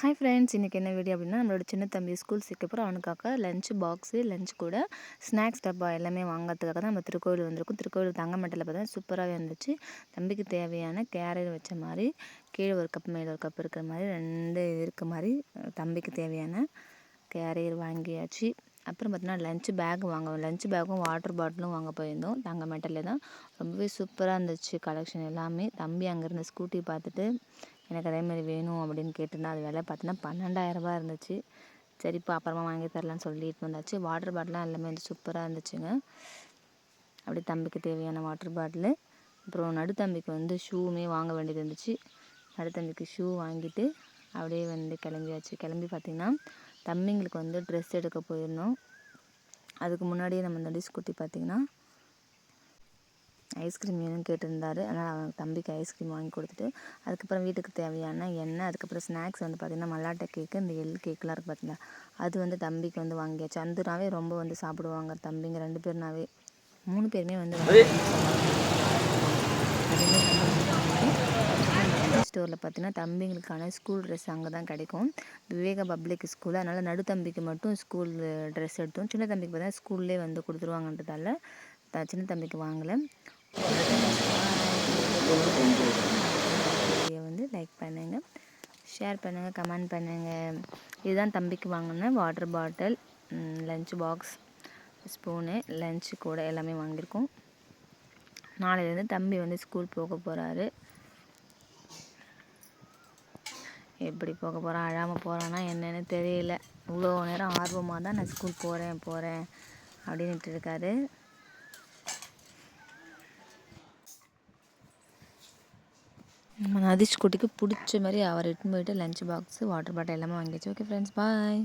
Hi friends இன்றைக்கி என்ன video அப்படின்னா நம்மளோட சின்ன தம்பி ஸ்கூல் சேர்க்கப்புறம் அவனுக்காக லஞ்ச் பாக்ஸு லஞ்ச் கூட ஸ்நாக்ஸ் டப்பா எல்லாமே வாங்கிறதுக்காக தான் நம்ம திருக்கோவில் வந்திருக்கும். திருக்கோவில் தங்க தங்கமட்டில் பார்த்தா சூப்பராகவே இருந்துச்சு. தம்பிக்கு தேவையான கேரட் வச்ச மாதிரி கீழே ஒரு கப் மேலே ஒரு கப் இருக்கிற மாதிரி ரெண்டு இருக்க மாதிரி தம்பிக்கு தேவையான கேரியர் வாங்கியாச்சு. அப்புறம் பார்த்தீங்கன்னா லஞ்ச் பேக் வாங்க லஞ்ச் பேக்கும் வாட்டர் பாட்டிலும் வாங்க போயிருந்தோம். தங்க தங்கமட்டில் தான். ரொம்பவே சூப்பராக இருந்துச்சு கலெக்ஷன் எல்லாமே. தம்பி அங்கேருந்து ஸ்கூட்டி பார்த்துட்டு எனக்கு அதேமாதிரி வேணும் அப்படின்னு கேட்டிருந்தேன் அது விலை பார்த்தீங்கன்னா பன்னெண்டாயிரரூபா இருந்துச்சு. சரிப்பா அப்புறமா வாங்கி தரலான்னு சொல்லிட்டு வந்தாச்சு. வாட்டர் பாட்டிலாம் எல்லாமே வந்து சூப்பராக இருந்துச்சுங்க. அப்படி தம்பிக்கு தேவையான வாட்டர் பாட்டிலு அப்புறம் நடுத்தம்பிக்கு வந்து ஷூவுமே வாங்க வேண்டியது இருந்துச்சு. நடுத்தம்பிக்கு ஷூ வாங்கிட்டு அப்படியே வந்து கிளம்பியாச்சு. கிளம்பி பார்த்திங்கன்னா தம்பிங்களுக்கு வந்து ட்ரெஸ் எடுக்க போயிருந்தோம். அதுக்கு முன்னாடியே நம்ம நடி ஸ்கூட்டி பார்த்திங்கன்னா ஐஸ்கிரீம் வேணும்னு கேட்டிருந்தாரு. அதனால் அவன் தம்பிக்கு ஐஸ்கிரீம் வாங்கி கொடுத்துட்டு அதுக்கப்புறம் வீட்டுக்கு தேவையான எண்ணெய் அதுக்கப்புறம் ஸ்நாக்ஸ் வந்து பார்த்திங்கன்னா மல்லாட்டை கேக்கு இந்த எள் கேக்கெலாம் இருக்குது பார்த்தீங்களா அது வந்து தம்பிக்கு வந்து வாங்கியாச்சு. அந்துனாவே ரொம்ப வந்து சாப்பிடுவாங்க தம்பிங்க ரெண்டு பேர்னாவே மூணு பேருமே வந்து ஸ்டோரில் பார்த்தீங்கன்னா தம்பிங்களுக்கான ஸ்கூல் ட்ரெஸ் அங்கே தான் கிடைக்கும். விவேக பப்ளிக் ஸ்கூல். அதனால் நடு தம்பிக்கு மட்டும் ஸ்கூல் ட்ரெஸ் எடுத்தோம். சின்ன தம்பிக்கு பார்த்தா ஸ்கூல்லே வந்து கொடுத்துருவாங்கன்றதால சின்ன தம்பிக்கு வாங்கலை. வீடியோ வந்து லைக் பண்ணுங்கள் ஷேர் பண்ணுங்கள் கமெண்ட் பண்ணுங்கள் இதுதான் தம்பிக்கு வாங்கினேன் water bottle lunch box spoon lunch கூட எல்லாமே வாங்கியிருக்கோம். நாளையிலேருந்து தம்பி வந்து ஸ்கூல் போக போகிறாரு எப்படி போக போகிறான் அழாமல் போகிறான்னா என்னென்னு தெரியல. இவ்வளோ நேரம் ஆர்வமாக தான் நான் ஸ்கூல் போகிறேன் போகிறேன் அப்படின்ட்டு இருக்காரு நம்ம நதிஷ் பிடிச்ச மாதிரி அவர் எட்டுன்னு போயிட்டு லஞ்ச் பாக்ஸு வாட்டர் பாட்டில் எல்லாமே வாங்கியாச்சு ஓகே ஃப்ரெண்ட்ஸ் பாய்